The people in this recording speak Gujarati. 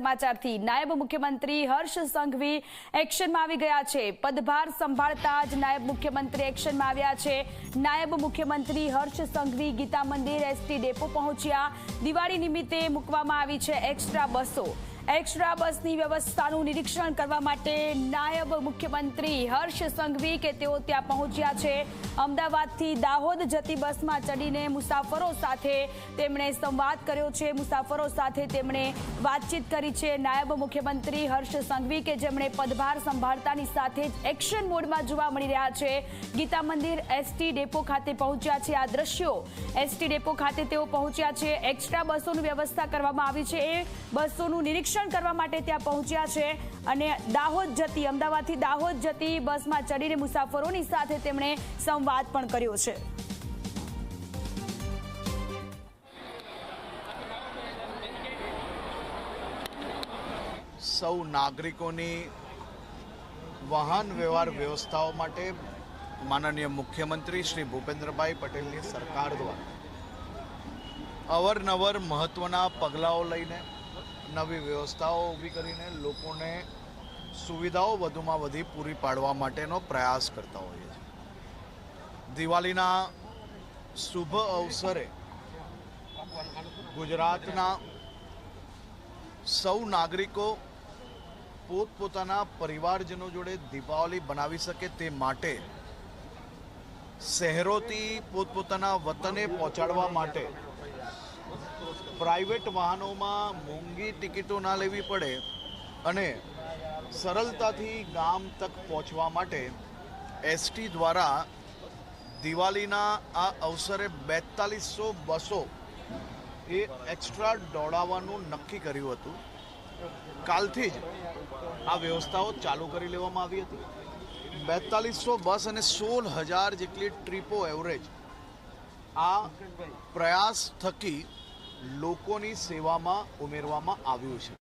સમાચારથી નાયબ મુખ્યમંત્રી હર્ષ સંઘવી એક્શનમાં આવી ગયા છે. પદભાર સંભાળતા જ નાયબ મુખ્યમંત્રી એક્શનમાં આવ્યા છે. નાયબ મુખ્યમંત્રી હર્ષ સંઘવી ગીતા મંદિર એસટી ડેપો પહોંચ્યા. દિવાળી નિમિત્તે મૂકવામાં આવી છે એક્સ્ટ્રા બસો. એક્સ્ટ્રા બસની વ્યવસ્થાનું નિરીક્ષણ કરવા માટે નાયબ મુખ્યમંત્રી હર્ષ સંઘવી કે તેઓ ત્યાં પહોંચ્યા છે. અમદાવાદથી દાહોદ જતી બસમાં ચડીને મુસાફરો સાથે તેમણે સંવાદ કર્યો છે. મુસાફરો સાથે તેમણે વાતચીત કરી છે નાયબ મુખ્યમંત્રી હર્ષ સંઘવી કે જેમણે પદભાર સંભાળતાની સાથે જ એક્શન મોડમાં જોવા મળી રહ્યા છે. ગીતા મંદિર એસટી ડેપો ખાતે પહોંચ્યા છે. આ દ્રશ્યો એસટી ડેપો ખાતે તેઓ પહોંચ્યા છે. એક્સ્ટ્રા બસોની વ્યવસ્થા કરવામાં આવી છે. એ બસોનું નિરીક્ષણ કરવા માટે ત્યાં પહોંચ્યા છે અને દાહોદ જતી, અમદાવાદથી દાહોદ જતી બસમાં ચડીને મુસાફરોની સાથે તેમણે સંવાદ પણ કર્યો છે. સૌ નાગરિકોની વાહન વ્યવહાર વ્યવસ્થાઓ માટે માનનીય મુખ્યમંત્રી શ્રી ભૂપેન્દ્રભાઈ પટેલની સરકાર દ્વારા અવરનવર મહત્ત્વના પગલાઓ લઈને નવી વ્યવસ્થાઓ ઊભી કરીને લોકોને સુવિધાઓ વધુમાં વધી પૂરી પાડવા માટેનો પ્રયાસ કરતા હોઈએ છીએ. દિવાળીના શુભ અવસરે ગુજરાતના સૌ નાગરિકો પોતપોતાના પરિવારજનો જોડે દીપાવલી બનાવી શકે તે માટે શહેરોથી પોતપોતાના વતને પહોંચાડવા માટે પ્રાઇવેટ વાહનોમાં મોંઘી ટિકિટો ના લેવી પડે અને સરળતાથી ગામ તક પહોંચવા માટે એસટી દ્વારા દિવાળીના આ અવસરે બેતાલીસો બસો એ એક્સ્ટ્રા દોડાવવાનું નક્કી કર્યું હતું. કાલથી જ આ વ્યવસ્થાઓ ચાલુ કરી લેવામાં આવી હતી. બેતાલીસો બસ અને સોળ હજાર જેટલી ટ્રીપો એવરેજ આ પ્રયાસ થકી લોકોની સેવામાં ઉમેરવામાં આવ્યું છે.